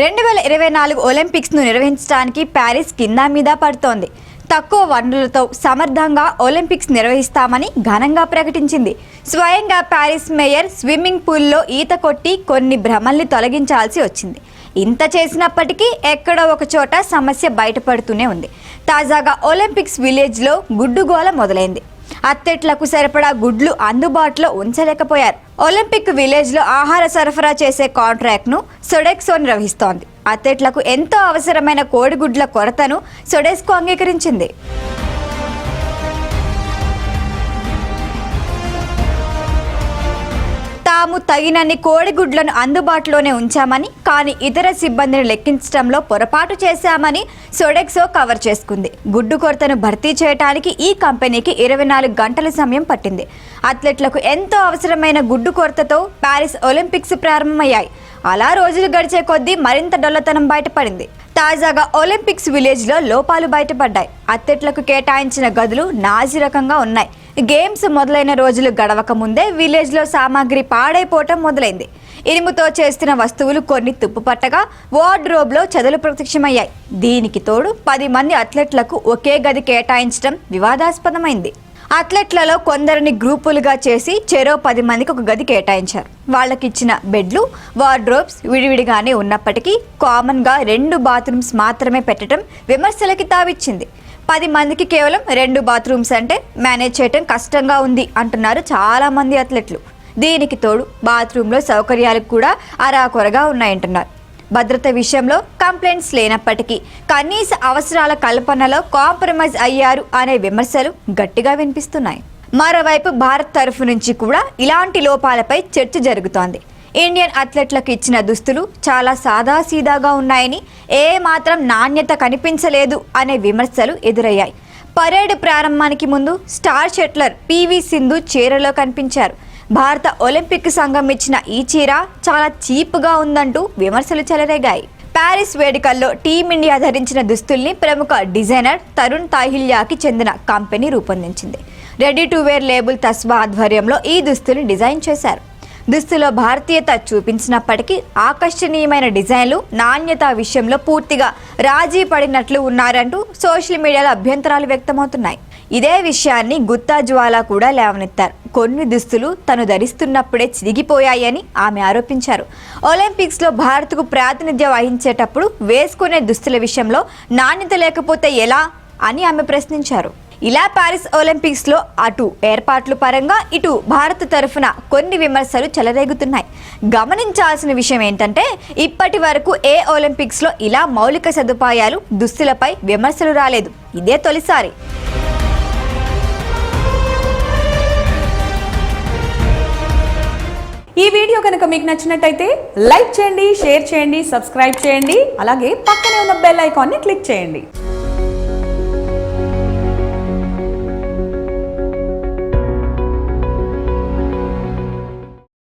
రెండు వేల ఇరవై నాలుగు ఒలింపిక్స్ను నిర్వహించడానికి ప్యారిస్ కింద మీద పడుతోంది. తక్కువ వనరులతో సమర్థంగా ఒలింపిక్స్ నిర్వహిస్తామని ఘనంగా ప్రకటించింది. స్వయంగా ప్యారిస్ మేయర్ స్విమ్మింగ్ పూల్లో ఈత కొట్టి కొన్ని భ్రమల్ని తొలగించాల్సి వచ్చింది. ఇంత చేసినప్పటికీ ఎక్కడో ఒక చోట సమస్య బయటపడుతూనే ఉంది. తాజాగా ఒలింపిక్స్ విలేజ్లో గుడ్డుగోల మొదలైంది. అత్తెట్లకు సరిపడా గుడ్లు అందుబాటులో ఉంచలేకపోయారు. ఒలింపిక్ విలేజ్లో ఆహార సరఫరా చేసే కాంట్రాక్ట్ను సొడెక్సో నిర్వహిస్తోంది. అత్తెట్లకు ఎంతో అవసరమైన కోడిగుడ్ల కొరతను సొడెస్కో అంగీకరించింది. తాము తగినన్ని కోడిగుడ్లను అందుబాటులోనే ఉంచామని కానీ ఇతర సిబ్బందిని లెక్కించడంలో పొరపాటు చేశామని సొడెక్సో కవర్ చేసుకుంది. గుడ్డు కొరతను భర్తీ చేయడానికి ఈ కంపెనీకి ఇరవై నాలుగు గంటల సమయం పట్టింది. అథ్లెట్లకు ఎంతో అవసరమైన గుడ్డు కొరతతో ప్యారిస్ ఒలింపిక్స్ ప్రారంభమయ్యాయి. అలా రోజులు గడిచే కొద్దీ మరింత డొల్లతనం బయటపడింది. తాజాగా ఒలింపిక్స్ విలేజ్లో లోపాలు బయటపడ్డాయి. అథ్లెట్లకు కేటాయించిన గదులు నాజీ రకంగా ఉన్నాయి. గేమ్స్ మొదలైన రోజులు గడవక ముందే విలేజ్లో సామాగ్రి పాడైపోవటం మొదలైంది. ఇనుముతో చేస్తున్న వస్తువులు కొన్ని తుప్పుపట్టగా వార్డ్రోబ్లో చెదలు ప్రత్యక్షమయ్యాయి. దీనికి తోడు పది మంది అథ్లెట్లకు ఒకే గది కేటాయించడం వివాదాస్పదమైంది. అథ్లెట్లలో కొందరిని గ్రూపులుగా చేసి చెరో పది మందికి ఒక గది కేటాయించారు. వాళ్ళకిచ్చిన బెడ్లు వార్డ్రోబ్స్ విడివిడిగానే ఉన్నప్పటికీ కామన్గా రెండు బాత్రూమ్స్ మాత్రమే పెట్టడం విమర్శలకి తావిచ్చింది. పది మందికి కేవలం రెండు బాత్రూమ్స్ అంటే మేనేజ్ చేయటం కష్టంగా ఉంది అంటున్నారు చాలా మంది అథ్లెట్లు. దీనికి తోడు బాత్రూంలో సౌకర్యాలు కూడా అరాకొరగా ఉన్నాయంటున్నారు. భద్రత విషయంలో కంప్లైంట్స్ లేనప్పటికీ కనీస అవసరాల కల్పనలో కాంప్రమైజ్ అయ్యారు అనే విమర్శలు గట్టిగా వినిపిస్తున్నాయి. మరోవైపు భారత్ తరఫు నుంచి కూడా ఇలాంటి లోపాలపై చర్చ జరుగుతోంది. ఇండియన్ అథ్లెట్లకు ఇచ్చిన దుస్తులు చాలా సాదాసీదాగా ఉన్నాయని ఏ మాత్రం నాణ్యత కనిపించలేదు అనే విమర్శలు ఎదురయ్యాయి. పరేడ్ ప్రారంభానికి ముందు స్టార్ షెట్లర్ పివి సింధు చీరలో కనిపించారు. భారత ఒలింపిక్ సంఘం ఇచ్చిన ఈ చీర చాలా చీప్గా ఉందంటూ విమర్శలు చెలరేగాయి. ప్యారిస్ వేడుకల్లో టీమిండియా ధరించిన దుస్తుల్ని ప్రముఖ డిజైనర్ తరుణ్ తాహిల్యాకి చెందిన కంపెనీ రూపొందించింది. Ready to wear label Tasva ఆధ్వర్యంలో ఈ దుస్తుల్ని డిజైన్ చేశారు. దుస్తులో భారతీయత చూపించినప్పటికీ ఆకర్షణీయమైన డిజైన్లు నాణ్యత విషయంలో పూర్తిగా రాజీ పడినట్లు ఉన్నారంటూ సోషల్ మీడియాలో అభ్యంతరాలు వ్యక్తమవుతున్నాయి. ఇదే విషయాన్ని గుత్తా జ్వాలా కూడా లేవనెత్తారు. కొన్ని దుస్తులు తను ధరిస్తున్నప్పుడే చిరిగిపోయాయని ఆమె ఆరోపించారు. ఒలింపిక్స్లో భారత్కు ప్రాతినిధ్యం వహించేటప్పుడు వేసుకునే దుస్తుల విషయంలో నాణ్యత లేకపోతే ఎలా అని ఆమె ప్రశ్నించారు. ఇలా ప్యారిస్ ఒలింపిక్స్లో అటు ఏర్పాట్ల పరంగా ఇటు భారత్ తరఫున కొన్ని విమర్శలు చెలరేగుతున్నాయి. గమనించాల్సిన విషయం ఏంటంటే ఇప్పటి వరకు ఏ ఒలింపిక్స్లో ఇలా మౌలిక సదుపాయాలు దుస్తులపై విమర్శలు రాలేదు. ఇదే తొలిసారి. ఈ వీడియో కనుక మీకు నచ్చినట్టయితే లైక్ చేయండి షేర్ చేయండి సబ్స్క్రైబ్ చేయండి అలాగే పక్కనే ఉన్న బెల్ ఐకాన్ని క్లిక్ చేయండి.